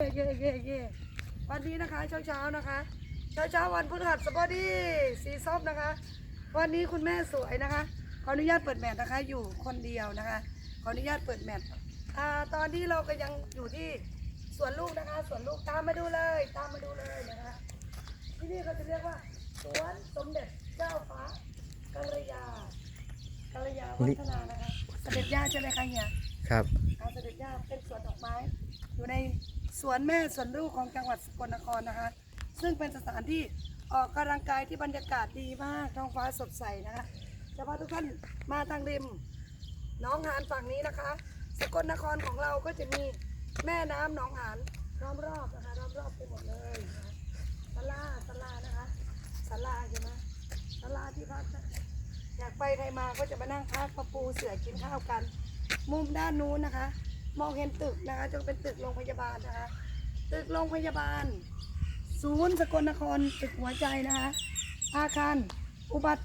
เย่เย่เย่เย่วันนี้นะคะเช้าเช้าๆนะคะ เช้าเช้าๆวันพฤหัสบดีสีส้มนะคะ วันนี้คุณแม่สวยนะคะ ขออนุญาตเปิดแมทนะคะ อยู่คนเดียวนะคะ ขออนุญาตเปิดแมทอ่าตอนนี้เราก็ยังอยู่ที่สวนลูกนะคะสวนลูกตามมาดูเลย ตามมาดูเลยนะคะ ที่นี่เขาจะเรียกว่าสวนสมเด็จเจ้าฟ้ากัลยากัลยาวัฒนานะคะเสด็จย่าใช่ไหมคะเฮียครับอาเสด็จย่าเป็นสวนดอกไม้อยู่ใน สวนแม่สวนลูกของจังหวัดสกลนครนะคะ ซึ่งเป็นสถานที่ออกกำลังกายที่บรรยากาศดีมากท้องฟ้าสดใสนะคะจะพาทุกท่านมาทางริมน้องหานฝั่งนี้นะคะ สกลนครของเราก็จะมีแม่น้ำหนองหานล้อมรอบนะคะล้อมรอบไปหมดเลยนะคะศาลาศาลานะคะศาลาใช่ไหมศาลาที่พักอยากไปใครมาก็จะมานั่งพักมาปูเสือกินข้าวกัน มุมด้านนู้นนะคะ มองเห็นตึกนะคะจะเป็นตึกโรงพยาบาลนะคะ ตึกโรงพยาบาล ศูนย์สกลนครตึกหัวใจนะคะอาคารอุบัติ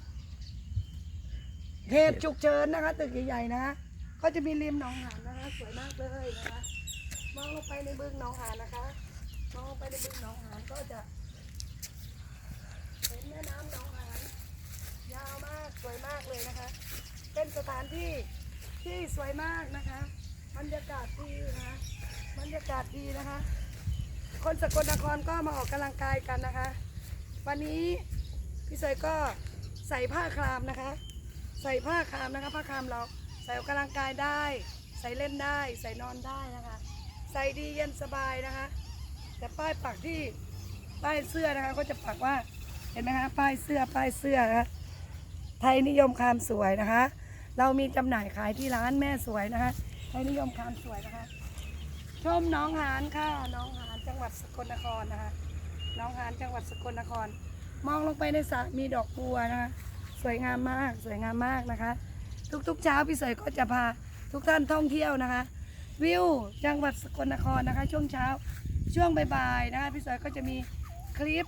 เหตุฉุกเฉินนะคะ ตึกใหญ่ๆนะคะก็จะมีริมหนองหานนะคะ สวยมากเลยนะคะมองลงไปในบึงหนองหานนะคะมองลงไปในบึงหนองหานก็จะเห็นแม่น้ำหนองหานยาวมากสวยมากเลยนะคะ เป็นสถานที่ที่สวยมากนะคะ บรรยากาศดีนะคะบรรยากาศดีนะคะ คนสกลนครก็มาออกกำลังกายกันนะคะ วันนี้พี่สวยก็ใส่ผ้าครามนะคะ ใส่ผ้าครามนะคะ ผ้าครามเราใส่ออกกำลังกายได้ ใส่เล่นได้ ใส่นอนได้นะคะ ใส่ดีเย็นสบายนะคะ แต่ป้ายปักที่ป้ายเสื้อนะคะ ก็จะปักว่าเห็นไหมคะป้ายเสื้อป้ายเสื้อนะคะไทยนิยมคามสวยนะคะ เรามีจำหน่ายขายที่ร้านแม่สวยนะคะ ไทยนิยมความสวยนะคะ ชมน้องหานค่ะ น้องหานจังหวัดสกลนครนะคะ น้องหานจังหวัดสกลนคร มองลงไปในสระมีดอกบัวนะคะ สวยงามมาก สวยงามมากนะคะ ทุกๆเช้าพี่เสยก็จะพาทุกท่านท่องเที่ยวนะคะ วิวจังหวัดสกลนครนะคะ ช่วงเช้าช่วงบ่ายๆนะคะพี่เสยก็จะมีคลิป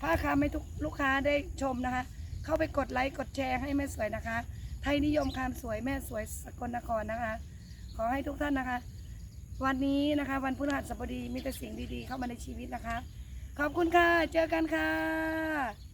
ผ้าคามให้ทุกลูกค้าได้ชมนะคะ เข้าไปกดไลค์กดแชร์ให้แม่สวยนะคะ ไทยนิยมความสวยแม่สวยสกลนครนะคะ ขอให้ทุกท่านนะคะ วันนี้นะคะ วันพฤหัสบดีมีแต่สิ่งดีๆ เข้ามาในชีวิตนะคะ ขอบคุณค่ะ เจอกันค่ะ